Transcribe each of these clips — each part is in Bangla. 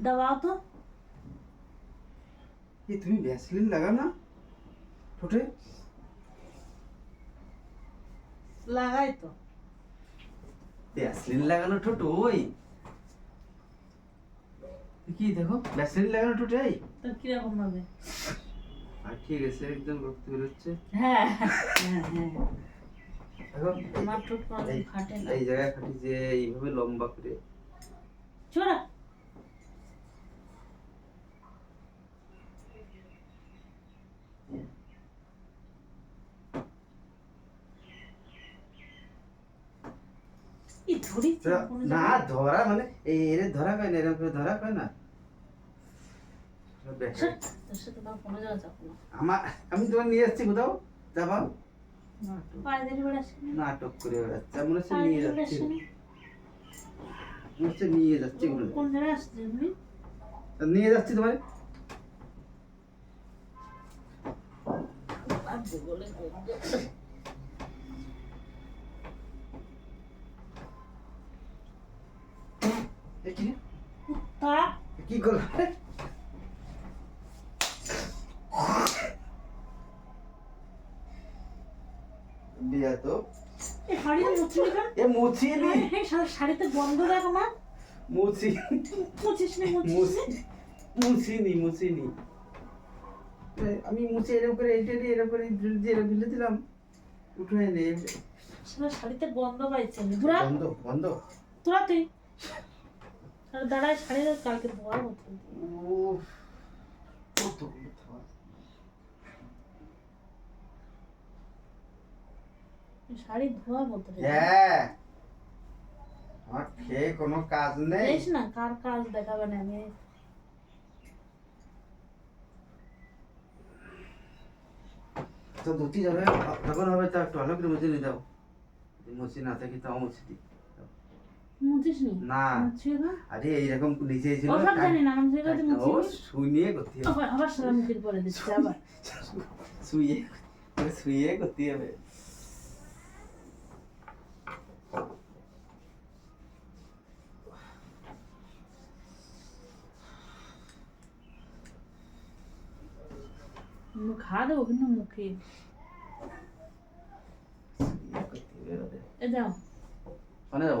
দাবাও তো এই তুমি ভ্যাসলিন লাগা না ঠোঁটে লাগাই তো ভ্যাসলিন লাগানো ঠোঁট ওই কি দেখো ভ্যাসলিন লাগানো ঠোঁটে এই তো কীরকম হবে আর ঠিক আছে একদম রক্ত বেরোচ্ছে হ্যাঁ হ্যাঁ হ্যাঁ দেখো আমার ঠোঁট ফাটে না এই জায়গায় খাটি যে এইভাবে লম্বা করে চোরা ধরি না ধরা মানে এর ধরা কয় না এরকম করে ধরা কয় না। আমার আমি তোমার নিয়ে যাচ্ছি কোথাও? যাবা নাটক। করে বেড়াচ্ছে মনে হচ্ছে নিয়ে যাচ্ছি। মনে হচ্ছে নিয়ে যাচ্ছি নিয়ে যাচ্ছি তোমার বলে কি তো। মুছিস না শাড়িতে বন্ধ রাখো না মুছি। মুছিস নি মুছি আমি মুছে এরকম করে এইটা এরকম করে এরকম ফেলে দিলাম। উঠে নে শাড়িতে বন্ধ পাইছে বন্ধ বন্ধ তোরা তুই। দাঁড়ায় কালকে ধোয়া হতো কত শাড়ি ধোয়া হতো হ্যাঁ আমার খেয়ে কোনো কাজ নেই। বেশ না কার কাজ দেখাবে না আমি তো ধুতি যাবে তখন হবে তো একটু ভালো করে মুছে নিয়ে যাও। মুছি না থাকি তাও মুছে দিই। মুছিস না। আরে এইরকম নিচে ছিল ওসব জানি না আমি যেটা ও মুছিস করতে হবে। আবার সারা মুখের পরে দিচ্ছে আবার। করতে হবে। মুখ খা দেবো কিন্তু মুখে। করতে এ যাও। ওখানে যাব?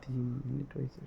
তিন মিনিট হয়েছে